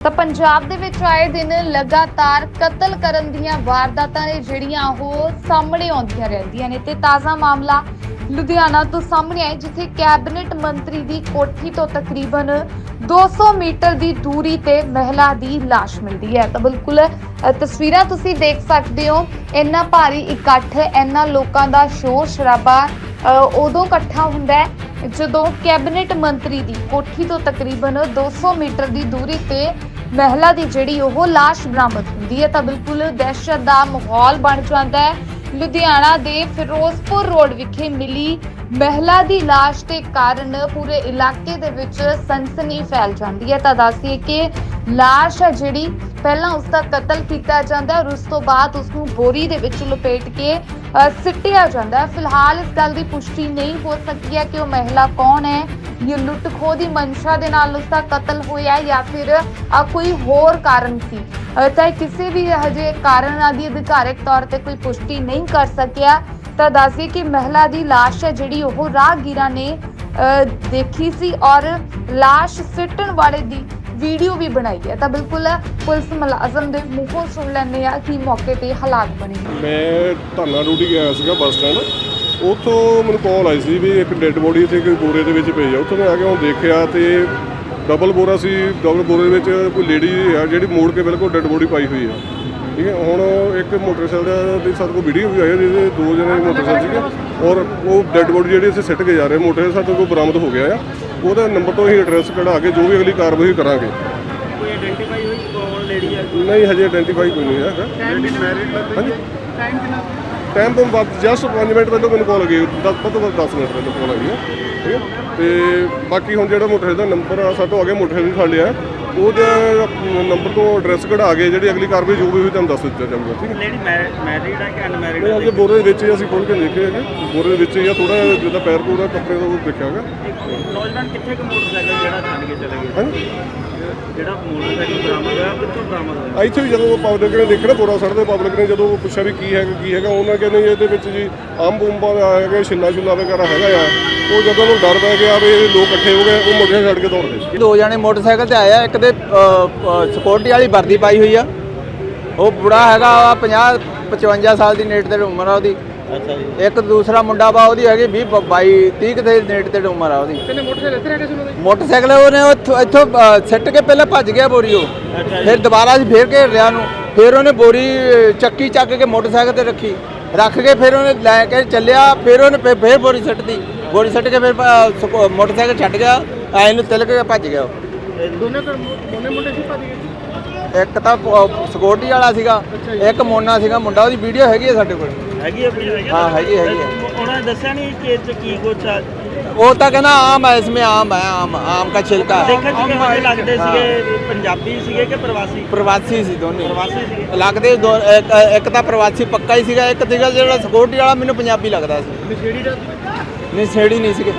ਤਾਂ ਪੰਜਾਬ ਦੇ ਵਿੱਚ ਆਏ ਦਿਨ ਲਗਾਤਾਰ ਕਤਲ ਕਰਨ ਦੀਆਂ ਵਾਰਦਾਤਾਂ ਨੇ ਜਿਹੜੀਆਂ ਉਹ ਸਾਹਮਣੇ ਆਉਂਦੀਆਂ ਰਹਿੰਦੀਆਂ ਨੇ ਤੇ ਤਾਜ਼ਾ ਮਾਮਲਾ ਲੁਧਿਆਣਾ ਤੋਂ ਸਾਹਮਣੇ ਆਇਆ, ਜਿੱਥੇ ਕੈਬਨਿਟ ਮੰਤਰੀ ਦੀ ਕੋਠੀ ਤੋਂ ਤਕਰੀਬਨ 200 ਮੀਟਰ ਦੀ ਦੂਰੀ ਤੇ ਮਹਿਲਾ ਦੀ ਲਾਸ਼ ਮਿਲਦੀ ਹੈ। ਤਾਂ ਬਿਲਕੁਲ ਤਸਵੀਰਾਂ ਤੁਸੀਂ ਦੇਖ ਸਕਦੇ ਹੋ, ਇੰਨਾ ਭਾਰੀ ਇਕੱਠ, ਇੰਨਾ ਲੋਕਾਂ ਦਾ ਸ਼ੋਰ ਸ਼ਰਾਬਾ ਉਦੋਂ ਇਕੱਠਾ ਹੁੰਦਾ ਹੈ ਜਦੋਂ ਕੈਬਨਿਟ ਮੰਤਰੀ ਦੀ ਕੋਠੀ ਤੋਂ ਤਕਰੀਬਨ 200 ਮੀਟਰ ਦੀ ਦੂਰੀ ਤੇ ਮਹਿਲਾ ਦੀ ਜਿਹੜੀ ਉਹ ਲਾਸ਼ ਬਰਾਮਦ ਹੁੰਦੀ ਹੈ ਤਾਂ ਬਿਲਕੁਲ ਦਹਿਸ਼ਤ ਦਾ ਮਾਹੌਲ ਬਣ ਜਾਂਦਾ ਹੈ। ਲੁਧਿਆਣਾ ਦੇ ਫਿਰੋਜ਼ਪੁਰ ਰੋਡ ਵਿਖੇ ਮਿਲੀ ਮਹਿਲਾ ਦੀ ਲਾਸ਼ ਦੇ ਕਾਰਨ ਪੂਰੇ ਇਲਾਕੇ ਦੇ ਵਿੱਚ ਸਨਸਨੀ ਫੈਲ ਜਾਂਦੀ ਹੈ। ਤਾਂ ਦੱਸੀਏ ਕਿ ਲਾਸ਼ ਹੈ ਜਿਹੜੀ ਪਹਿਲਾਂ ਉਸ ਦਾ ਕਤਲ ਕੀਤਾ ਜਾਂਦਾ ਹੈ ਔਰ ਉਸ ਤੋਂ ਬਾਅਦ ਉਸ ਨੂੰ ਬੋਰੀ ਦੇ ਵਿੱਚ ਲਪੇਟ ਕੇ ਸਿੱਟਿਆ ਜਾਂਦਾ ਹੈ। ਫਿਲਹਾਲ ਇਸ ਗੱਲ ਦੀ ਪੁਸ਼ਟੀ ਨਹੀਂ ਹੋ ਸਕੀ ਹੈ ਕਿ ਉਹ ਮਹਿਲਾ ਕੌਣ ਹੈ। ਇਹ ਲੁੱਟ ਖੋਹ ਦੀ ਮਨਸ਼ਾ ਦੇ ਨਾਲ ਉਸ ਦਾ ਕਤਲ ਹੋਇਆ ਜਾਂ ਫਿਰ ਕੋਈ ਹੋਰ ਕਾਰਨ ਸੀ। ਚਾਹੇ ਕਿਸੇ ਵੀ ਹਜੇ ਕਾਰਨ ਆਦਿ ਅਧਿਕਾਰਕ ਤੌਰ ਤੇ ਕੋਈ ਪੁਸ਼ਟੀ ਨਹੀਂ ਕਰ ਸਕਿਆ। ਤਾਂ ਦੱਸਦੇ ਕਿ ਮਹਿਲਾ ਦੀ ਲਾਸ਼ ਹੈ ਜਿਹੜੀ ਉਹ ਰਾਹਗੀਰਾਂ ਨੇ ਦੇਖੀ ਸੀ ਔਰ ਲਾਸ਼ ਸਿੱਟਣ ਵਾਲੇ ਦੀ ਵੀਡੀਓ ਵੀ ਬਣਾਈ ਹੈ। ਤਾਂ ਬਿਲਕੁਲ ਪੁਲਿਸ ਮੁਲਾਜ਼ਮ ਦੇ ਮੂੰਹੋਂ ਸੁਣ ਲੈਂਦੇ ਆ ਕਿ ਮੌਕੇ ਤੇ ਹਾਲਾਤ ਬਣੇ। ਮੈਂ ਧਾਨਾ ਡਿਊਟੀ ਗਿਆ ਸੀਗਾ ਬੱਸ ਸਟੈਂਡ। ਉੱਥੋਂ ਮੈਨੂੰ ਕਾਲ ਆਈ ਸੀ ਵੀ ਇੱਕ ਡੈੱਡ ਬੋਡੀ ਇੱਥੇ ਕੋਈ ਬੋਰੇ ਦੇ ਵਿੱਚ ਪਈ ਆ। ਉੱਥੋਂ ਮੈਂ ਆ ਕੇ ਹੁਣ ਦੇਖਿਆ ਤੇ ਡਬਲ ਬੋਰਾ ਸੀ ਡਬਲ ਬੋਰੇ ਦੇ ਵਿੱਚ ਕੋਈ ਲੇਡੀ ਆ ਜਿਹੜੀ ਮੋੜ ਕੇ ਬਿਲਕੁਲ ਡੈੱਡ ਬੋਡੀ ਪਾਈ ਹੋਈ ਆ। ਠੀਕ ਹੈ ਹੁਣ ਇੱਕ ਮੋਟਰਸਾਈਕਲ ਦੀ ਸਾਡੇ ਕੋਲ ਵੀਡੀਓ ਵੀ ਆਈ ਹੈ ਜਿਹਦੇ ਦੋ ਜਣੇ ਮੋਟਰਸਾਈਕਲ ਸੀਗੇ ਔਰ ਉਹ ਡੈੱਡ ਬੋਡੀ ਜਿਹੜੀ ਅਸੀਂ ਸਿੱਟ ਕੇ ਜਾ ਰਹੇ ਮੋਟਰਸਾਈਕਲ ਸਾਡੇ ਕੋਲ ਬਰਾਮਦ ਹੋ ਗਿਆ ਆ। ਉਹਦਾ ਨੰਬਰ ਤੋਂ ਅਸੀਂ ਐਡਰੈਸ ਕਢਾ ਕੇ ਜੋ ਵੀ ਅਗਲੀ ਕਾਰਵਾਈ ਕਰਾਂਗੇ। ਕੋਈ ਆਇਡੈਂਟੀਫਾਈ ਹੋਈ ਕੌਣ ਲੇਡੀ ਹੈ ਨਹੀਂ ਹਜੇ ਆਇਡੈਂਟੀਫਾਈ ਕੋਈ ਨਹੀਂ ਹੈਗਾ। ਲੇਡੀ ਮੈਰਿਡ ਹਾਂਜੀ। ਟਾਈਮ ਕਿੰਨਾ ਟਾਈਮ ਤੋਂ ਬਾਅਦ ਜਸਟ 5 ਮਿੰਟ ਪਹਿਲਾਂ ਮੈਨੂੰ ਕਾਲ ਗਈ। 10 ਤੋਂ ਬਾਅਦ 10 ਮਿੰਟ ਪਹਿਲਾਂ ਕਾਲ ਆ ਗਈ ਹੈ ਠੀਕ ਹੈ ਤੇ ਬਾਕੀ ਹੁਣ ਜਿਹੜਾ ਮੋਟਰਸਾਈਕਲ ਦਾ ਨੰਬਰ ਆ ਸਾਡੇ ਤੋਂ ਅੱਗੇ ਮੋਟਰਸਾਈਕਲ ਖਾ ਲਿਆ। ਉਹਦੇ ਨੰਬਰ ਤੋਂ ਐਡਰੈਸ ਕਢਾ ਕੇ ਜਿਹੜੀ ਅਗਲੀ ਕਾਰਵਾਈ ਜੋ ਵੀ ਹੋਈ ਤੁਹਾਨੂੰ ਦੱਸ ਦਿੱਤਾ ਜਾਊਗਾ ਠੀਕ ਹੈ? ਲੇਡੀ ਮੈਰਿਡ ਹੈ ਕਿ ਅਨਮੈਰਿਡ ਨਹੀਂ ਅਜੇ ਬੋਰੇ ਦੇ ਵਿੱਚ ਹੀ ਅਸੀਂ ਖੋਲ ਕੇ ਦੇਖੇ ਹੈਗੇ। ਬੋਰੇ ਦੇ ਵਿੱਚ ਹੀ ਆ ਥੋੜਾ ਜਿੱਦਾਂ ਪੈਰ ਪੂਰਾ ਕੱਪੜੇ ਦਾ ਉਹ ਦੇਖਿਆ ਹੈਗਾ। ਨੌਜਵਾਨ ਕਿੱਥੇ ਕੁ ਮੋਟਰਸਾਈਕਲ ਜਿਹੜਾ ਛੱਡ ਕੇ ਚਲੇ ਗਏ ਜਿਹੜਾ ਮੋਟਰਸਾਈਕਲ ਬਰਾਮਦ ਹੋਇਆ ਕਿੱਥੋਂ ਬਰਾਮਦ ਹੋਇਆ? ਇੱਥੇ ਵੀ ਜਦੋਂ ਪਬਲਿਕ ਨੇ ਦੇਖਿਆ ਬੋਰਾ ਸੜਦੇ ਪਬਲਿਕ ਨੇ ਜਦੋਂ ਪੁੱਛਿਆ ਵੀ ਕੀ ਹੈਗਾ ਕੀ ਹੈਗਾ ਉਹਨਾਂ ਕਹਿੰਦੇ ਇਹਦੇ ਵਿੱਚ ਜੀ ਆਮ ਬੂੰਬਾ ਹੈਗਾ ਛਿੱਲਾ ਛੁੱਲਾ ਵਗੈਰਾ ਹੈਗਾ ਆ ਉਹ ਜਦੋਂ ਨੂੰ ਡਰ ਪੈ ਗਿਆ ਵੀ ਲੋਕ ਇਕੱਠੇ ਹੋ ਗਏ ਉਹ ਮੋਟਰਸਾਈਕਲ ਛੱਡ ਕੇ ਦੌੜਦੇ ਸੀ ਦੋ ਜਣੇ ਮੋਟਰਸਾਈਕਲ ਤੇ ਆਇਆ ਇੱਕ ਦੇ ਸਿਕਿਉਰਟੀ ਵਾਲੀ ਵਰਦੀ ਪਾਈ ਹੋਈ ਆ। ਉਹ ਬੁੜਾ ਹੈਗਾ 50 55 ਸਾਲ ਦੀ ਨੇਟ ਤੇ ਉਮਰ ਆ ਉਹਦੀ। ਅੱਛਾ ਜੀ। ਇੱਕ ਦੂਸਰਾ ਮੁੰਡਾ ਵਾ ਉਹਦੀ ਹੈਗੀ 20 22 30 ਕੁ ਦੇ ਨੇਟ ਤੇ ਉਮਰ ਆ ਉਹਦੀ। ਕਿੰਨੇ ਮੋਟਰਸਾਈਕਲ ਇੱਥੇ ਰਹਿ ਕੇ ਮੋਟਰਸਾਈਕਲ ਉਹਨੇ ਉੱਥੋਂ ਇੱਥੋਂ ਸਿੱਟ ਕੇ ਪਹਿਲਾਂ ਭੱਜ ਗਿਆ ਬੋਰੀ ਉਹ। ਫਿਰ ਦੁਬਾਰਾ ਅਸੀਂ ਫੇਰ ਘੇਰ ਲਿਆ ਨੂੰ ਫਿਰ ਉਹਨੇ ਬੋਰੀ ਚੱਕੀ ਚੱਕ ਕੇ ਮੋਟਰਸਾਈਕਲ ਤੇ ਰੱਖੀ। ਰੱਖ ਕੇ ਫਿਰ ਉਹਨੇ ਲੈ ਕੇ ਚੱਲਿਆ ਫਿਰ ਉਹਨੇ ਫੇ- ਫੇਰ ਬੋਰੀ ਸਿੱਟਦੀ। ਬੋਰੀ ਸਿੱਟ ਕੇ ਫਿਰ ਅ, ਸਕੂ- ਮੋਟਰਸਾਈਕਲ ਛੱਡ ਗਿਆ ਐ ਨੂੰ ਤਿਲਕ ਕੇ ਭੱਜ ਗਿਆ ਉਹ। ਦੋਨੇ ਤਾਂ ਦੋਨੇ ਮੁੰਡੇ ਸੀ ਭਾਜੀ ਇੱਕ ਤਾਂ ਸਿਕਿਉਰਟੀ ਵਾਲਾ ਸੀਗਾ ਇੱਕ ਮੋਨਾ ਸੀਗਾ ਮੁੰਡਾ ਉਹਦੀ ਵੀਡੀਓ ਹੈਗੀ ਹੈ ਸਾਡੇ ਕੋਲ। ਹੈਗੀ ਆ ਵੀਡੀਓ ਹਾਂ, ਹੈਗੀ- ਹੈਗੀ ਆ। ਉਹਨਾਂ ਨੇ ਦੱਸਿਆ ਨਹੀਂ ਕਿ ਇਹ 'ਚ ਕੀ ਕੁਛ ਆ? ਉਹ ਤਾਂ ਕਹਿੰਦਾ ਆਮ ਹੈ ਇਸਮੇ ਆਮ ਹੈ ਆਮ ਆਮ ਦਾ ਛਿਲਕਾ ਦੇਖਣ ਚ ਕਿਹੋ ਲੱਗਦੇ ਸੀਗੇ? ਪੰਜਾਬੀ ਸੀਗੇ ਕਿ ਪ੍ਰਵਾਸੀ? ਪ੍ਰਵਾਸੀ ਸੀ ਦੋਨੇ। ਪ੍ਰਵਾਸੀ ਸੀਗੇ। ਲੱਗਦੇ ਦੋ- ਇੱਕ- ਤਾਂ ਪ੍ਰਵਾਸੀ ਪੱਕਾ ਹੀ ਸੀਗਾ ਇੱਕ ਸੀਗਾ ਜਿਹੜਾ ਸਿਕਿਉਰਟੀ ਵਾਲਾ ਮੈਨੂੰ ਪੰਜਾਬੀ ਲੱਗਦਾ ਸੀ। ਨਸ਼ੇੜੀ ਦਾ? ਨਹੀਂ ਛੇੜੀ ਨਹੀਂ ਸੀਗੇ।